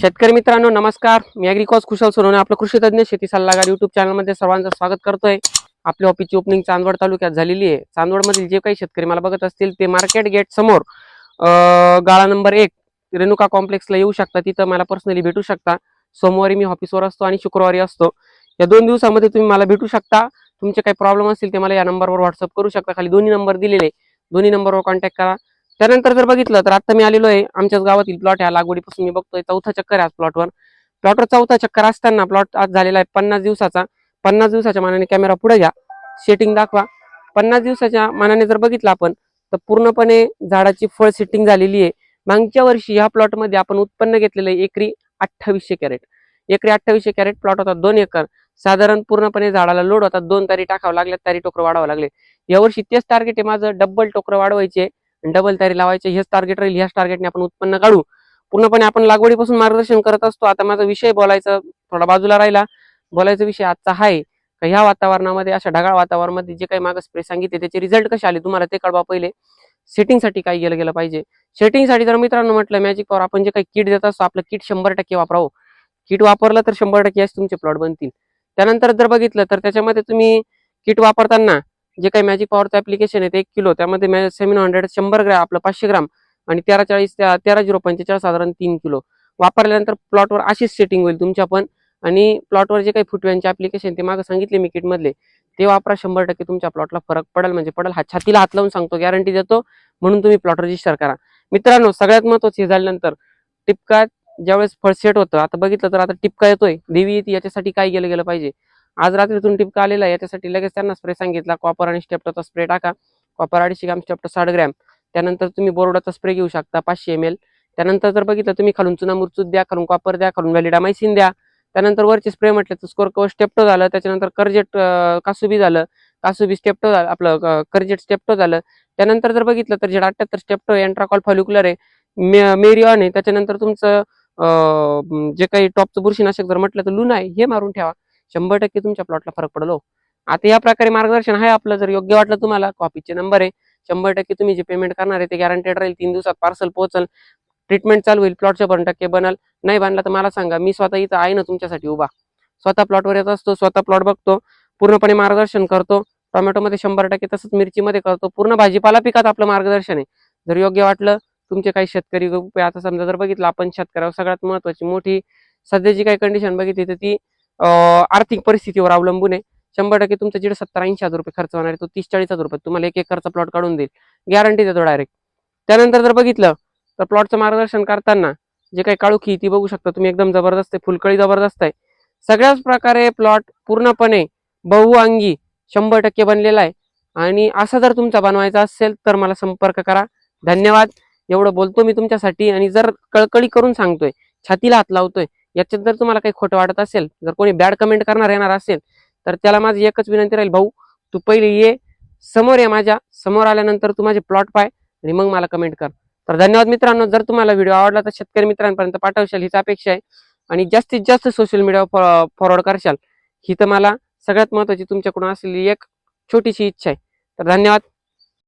शेतकरी मित्रांनो नमस्कार. मी अॅग्रिकॉस कुशल सोनवणे आपलं कृषी तज्ञ शेती सल्लागार युट्यूब चॅनलमध्ये सर्वांचं स्वागत करतोय. आपल्या ऑफिसची ओपनिंग चांदवड तालुक्यात झालेली आहे. चांदवडमधील जे काही शेतकरी मला बघत असतील ते मार्केट गेट समोर गाळा नंबर एक रेणुका कॉम्प्लेक्सला येऊ शकता. तिथं मला पर्सनली भेटू शकता. सोमवारी मी ऑफिसवर असतो आणि शुक्रवारी असतो. या दोन दिवसामध्ये तुम्ही मला भेटू शकता. तुमचे काही प्रॉब्लेम असतील ते मला या नंबरवर व्हॉट्सअप करू शकता. खाली दोन्ही नंबर दिलेले दोन्ही नंबरवर कॉन्टॅक्ट करा. त्यानंतर जर बघितलं तर आता मी आलेलो आहे आमच्याच गावातील प्लॉट ह्या लागवडीपासून मी बघतोय चौथा चक्कर आहे आज प्लॉटवर प्लॉटवर चौथा चक्कर असताना प्लॉट आज झालेला आहे पन्नास दिवसाचा. पन्नास दिवसाच्या मानाने कॅमेरा पुढे घ्या. सेटिंग दाखवा. पन्नास दिवसाच्या मानाने जर बघितलं आपण तर पूर्णपणे झाडाची फळ सेटिंग झालेली आहे. मागच्या वर्षी ह्या प्लॉटमध्ये आपण उत्पन्न घेतलेलं आहे एकरी अठ्ठावीसशे कॅरेट. एकरी अठ्ठावीसशे कॅरेट प्लॉट होता दोन एकर. साधारण पूर्णपणे झाडाला लोड होता. दोन तारी टाकावं लागल्या तारी टोकरं वाढवावं लागले. यावर्षी तेच टार्गेट आहे. माझं डब्बल टोकरं वाढवायचे. डबल तयारी लावायची हेच टार्गेट राहील ह्याच टार्गेटने आपण उत्पन्न काढू. पूर्णपणे आपण लागवडीपासून मार्गदर्शन करत असतो. आता माझा विषय बोलायचा थोडा बाजूला राहिला. बोलायचा विषय आजचा आहे का ह्या वातावरणामध्ये अशा ढगाळ वातावरणामध्ये जे काही मागे स्प्रे सांगितले त्याचे रिझल्ट कसे आले? तुम्हाला ते कळवा पहिले. सेटिंगसाठी काय गेलं गेलं पाहिजे. सेटिंगसाठी जर मित्रांनो म्हटलं मॅजिक पॉवर आपण जे काही किट देत असतो आपलं किट शंभर टक्के वापरावं. किट वापरलं तर शंभर टक्के तुमचे प्लॉट बनतील. त्यानंतर जर बघितलं तर त्याच्यामध्ये तुम्ही किट वापरताना जे काही मॅजिक पॉवरचं ऍप्लिकेशन आहे ते एक किलो त्यामध्ये सेमिन हंड्रेड शंभर ग्रॅम आपलं पाचशे ग्राम आणि तेरा चाळीस तेरा झिरो पंचेचाळीस साधारण तीन किलो. वापरल्यानंतर प्लॉटवर अशीच सेटिंग होईल तुमच्या पण. आणि प्लॉटवर जे काही फुटव्यांचे ऍप्लिकेशन ते मागं सांगितले मी किट मधले ते वापरा शंभर टक्के तुमच्या प्लॉटला फरक पडेल. म्हणजे पडेल हा छातीला हात लावून सांगतो गॅरंटी देतो. म्हणून तुम्ही प्लॉट रजिस्टर करा. मित्रांनो सगळ्यात महत्वाचं हे झाल्यानंतर टिपका ज्यावेळेस फळ सेट होतं आता बघितलं तर आता टिपका येतोय. देवी येते याच्यासाठी काय गेलं गेलं पाहिजे? आज रात्रीतून टिपका आलेला आहे. याच्यासाठी लगेच त्यांना स्प्रे सांगितला. कॉपर आणि स्टेप्टाचा स्प्रे टाका. कॉपर अडीचशे ग्राम स्टेप्टो साठ ग्रॅम. त्यानंतर तुम्ही बोर्डाचा स्प्रे घेऊ शकता पाचशे एम एल त्यानंतर जर बघितलं तुम्ही खालून चुना मुरचूत द्या खालून कॉपर द्या खालून व्हॅलिडामायसिन द्या. त्यानंतर वरचे स्प्रे म्हटलं तर स्कोर कवर स्टेप्टो झालं. त्याच्यानंतर कर्जेट कासुबी झालं. कासुबी स्टेप्टो झालं. आपलं कर्जेट स्टेप्टो झालं. त्यानंतर जर बघितलं तर जे अठ्ठ्याहत्तर स्टेप्टो एन्ट्राकॉल फॉल्युक्युलर आहे. मेरिऑन आहे. त्याच्यानंतर तुमचं जे काही टॉपचं बुरशीनाशक जर म्हटलं तर लुना आहे. हे मारून ठेवा. शंभर टक्के तुमच्या प्लॉटला फरक पडलो. आता या प्रकारे मार्गदर्शन आहे आपलं जर योग्य वाटलं तुम्हाला कॉपीचे नंबर आहे. शंभर टक्के तुम्ही जे पेमेंट करणार आहे ते गॅरंटेड राहील. तीन दिवसात पार्सल पोहोचल. ट्रीटमेंट चालू होईल. प्लॉटच्या पण टक्के बनल. नाही बांधला तर मला सांगा. मी स्वतः इथं आहे ना तुमच्यासाठी उभा. स्वतः प्लॉटवर येत असतो. स्वतः प्लॉट बघतो. पूर्णपणे मार्गदर्शन करतो. टोमॅटोमध्ये शंभर टक्के तसंच मिरचीमध्ये करतो. पूर्ण भाजीपाला पिकात आपलं मार्गदर्शन आहे. जर योग्य वाटलं तुमचे काही शेतकरी आता समजा जर बघितलं आपण शेतकऱ्यावर सगळ्यात महत्वाची मोठी सध्याची काही कंडिशन बघितली तर ती आर्थिक परिस्थितीवर अवलंबून आहे. शंभर टक्के तुमचं जिथे सत्तर ऐंशी हजार रुपये खर्च होणार आहे. तो तीस चाळीस हजार रुपये. तुम्हाला एक एकरचा प्लॉट काढून देईल. गॅरंटी देतो डायरेक्ट त्यानंतर जर बघितलं तर प्लॉटचं मार्गदर्शन करताना जे काही काळुखी ती बघू शकता तुम्ही. एकदम जबरदस्त आहे. फुलकळी जबरदस्त आहे. सगळ्याच प्रकारे प्लॉट पूर्णपणे बहुअंगी शंभर टक्के बनलेला आहे. आणि असा जर तुमचा बनवायचा असेल तर मला संपर्क करा. धन्यवाद. एवढं बोलतो मी तुमच्यासाठी. आणि जर कळकळी करून सांगतोय छातीला हात लावतोय याच्यात जर तुम्हाला काही खोटं वाटत असेल जर कोणी बॅड कमेंट करणार येणार असेल तर त्याला माझी एकच विनंती राहील भाऊ तू पहिले ये समोर ये माझ्यासमोर आल्यानंतर तू माझे प्लॉट पाय आणि मग मला कमेंट कर. तर धन्यवाद मित्रांनो जर तुम्हाला व्हिडिओ आवडला तर शेतकरी मित्रांपर्यंत पाठवशाल हीच अपेक्षा आहे. आणि जास्तीत जास्त सोशल मीडियावर फॉरवर्ड करशाल ही तर मला सगळ्यात महत्वाची तुमच्याकडून असलेली एक छोटीशी इच्छा आहे. तर धन्यवाद.